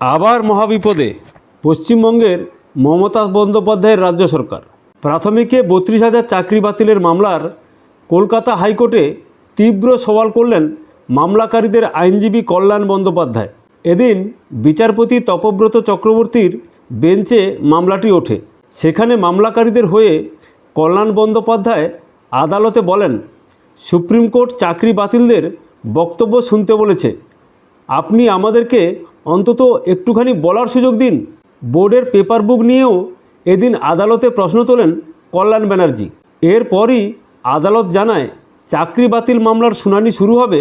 আবার মহাবিপদে পশ্চিমবঙ্গের মমতা বন্দ্যোপাধ্যায়ের রাজ্য সরকার। প্রাথমিকে বত্রিশ হাজার চাকরি বাতিলের মামলার কলকাতা হাইকোর্টে তীব্র সওয়াল করলেন মামলাকারীদের আইনজীবী কল্যাণ বন্দ্যোপাধ্যায়। এদিন বিচারপতি তপব্রত চক্রবর্তীর বেঞ্চে মামলাটি ওঠে। সেখানে মামলাকারীদের হয়ে কল্যাণ বন্দ্যোপাধ্যায় আদালতে বলেন, সুপ্রিম কোর্ট চাকরি বাতিলদের বক্তব্য শুনতে বলেছে। আপনি আমাদেরকে অন্তত একটুখানি বলার সুযোগ দিন। বোর্ডের পেপার বুক নিয়েও এদিন আদালতে প্রশ্ন তোলেন কল্যাণ ব্যানার্জি। এরপরই আদালত জানায়, চাকরি বাতিল মামলার শুনানি শুরু হবে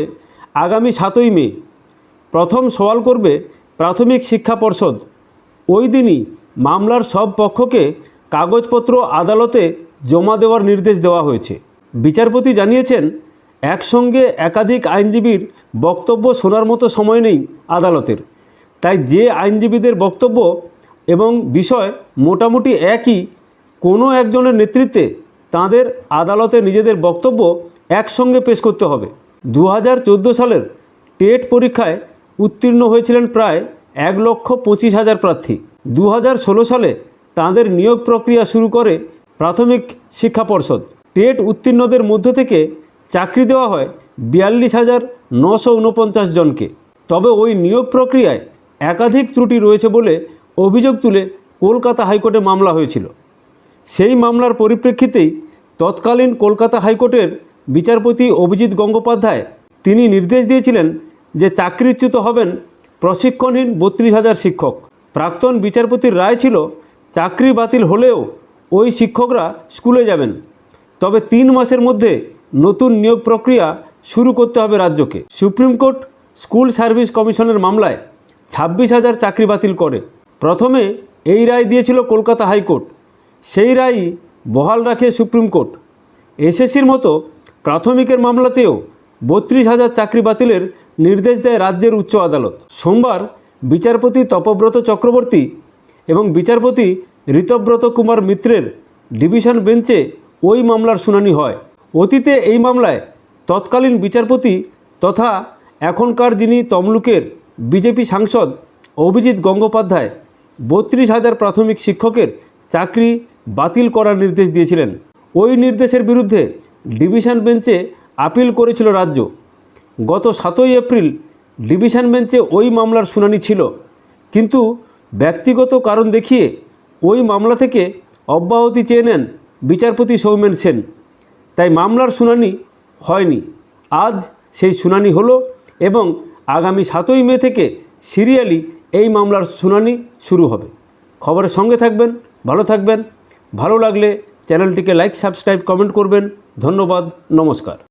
আগামী সাতই মে। প্রথম সওয়াল করবে প্রাথমিক শিক্ষা পর্ষদ। ওই দিনই মামলার সব পক্ষকে কাগজপত্র আদালতে জমা দেওয়ার নির্দেশ দেওয়া হয়েছে। বিচারপতি জানিয়েছেন একসঙ্গে একাধিক আইনজীবীর বক্তব্য শোনার মতো সময় নেই আদালতের। তাই যে আইনজীবীদের বক্তব্য এবং বিষয় মোটামুটি একই, কোনো একজনের নেতৃত্বে তাদের আদালতে নিজেদের বক্তব্য একসঙ্গে পেশ করতে হবে। দু হাজার চোদ্দ সালের টেট পরীক্ষায় উত্তীর্ণ হয়েছিলেন প্রায় এক লক্ষ পঁচিশ হাজার প্রার্থী। দু হাজার ষোলো সালে তাদের নিয়োগ প্রক্রিয়া শুরু করে প্রাথমিক শিক্ষা পর্ষদ। টেট উত্তীর্ণদের মধ্য থেকে চাকরি দেওয়া হয় বিয়াল্লিশ হাজার নশো উনপঞ্চাশ জনকে। তবে ওই নিয়োগ প্রক্রিয়ায় একাধিক ত্রুটি রয়েছে বলে অভিযোগ তুলে কলকাতা হাইকোর্টে মামলা হয়েছিল। সেই মামলার পরিপ্রেক্ষিতেই তৎকালীন কলকাতা হাইকোর্টের বিচারপতি অভিজিৎ গঙ্গোপাধ্যায় তিনি নির্দেশ দিয়েছিলেন যে চাকরিচ্যুত হবেন প্রশিক্ষণহীন বত্রিশ হাজার শিক্ষক। প্রাক্তন বিচারপতির রায় ছিল, চাকরি বাতিল হলেও ওই শিক্ষকরা স্কুলে যাবেন। তবে তিন মাসের মধ্যে নতুন নিয়োগ প্রক্রিয়া শুরু করতে হবে রাজ্যকে। সুপ্রিম কোর্ট স্কুল সার্ভিস কমিশনের মামলায় ছাব্বিশ হাজার চাকরি বাতিল করে। প্রথমে এই রায় দিয়েছিল কলকাতা হাইকোর্ট। সেই রায়ই বহাল রাখে সুপ্রিম কোর্ট। এসএসসির মতো প্রাথমিকের মামলাতেও বত্রিশ হাজার চাকরি বাতিলের নির্দেশ দেয় রাজ্যের উচ্চ আদালত। সোমবার বিচারপতি তপব্রত চক্রবর্তী এবং বিচারপতি ঋতব্রত কুমার মিত্রের ডিভিশন বেঞ্চে ওই মামলার শুনানি হয়। অতীতে এই মামলায় তৎকালীন বিচারপতি তথা এখনকার যিনি তমলুকের বিজেপি সাংসদ অভিজিৎ গঙ্গোপাধ্যায় বত্রিশ হাজার প্রাথমিক শিক্ষকের চাকরি বাতিল করার নির্দেশ দিয়েছিলেন। ওই নির্দেশের বিরুদ্ধে ডিভিশন বেঞ্চে আপিল করেছিল রাজ্য। গত সাতই এপ্রিল ডিভিশন বেঞ্চে ওই মামলার শুনানি ছিল। কিন্তু ব্যক্তিগত কারণ দেখিয়ে ওই মামলা থেকে অব্যাহতি চেয়ে নেন বিচারপতি সৌমেন সেন। তাই মামলার শুনানি হয়নি। আজ সেই শুনানি হলো এবং আগামী সাতই মে থেকে সিরিয়ালি এই মামলার শুনানি শুরু হবে। খবরের সঙ্গে থাকবেন, ভালো থাকবেন। ভালো লাগলে চ্যানেলটিকে লাইক, সাবস্ক্রাইব, কমেন্ট করবেন। ধন্যবাদ, নমস্কার।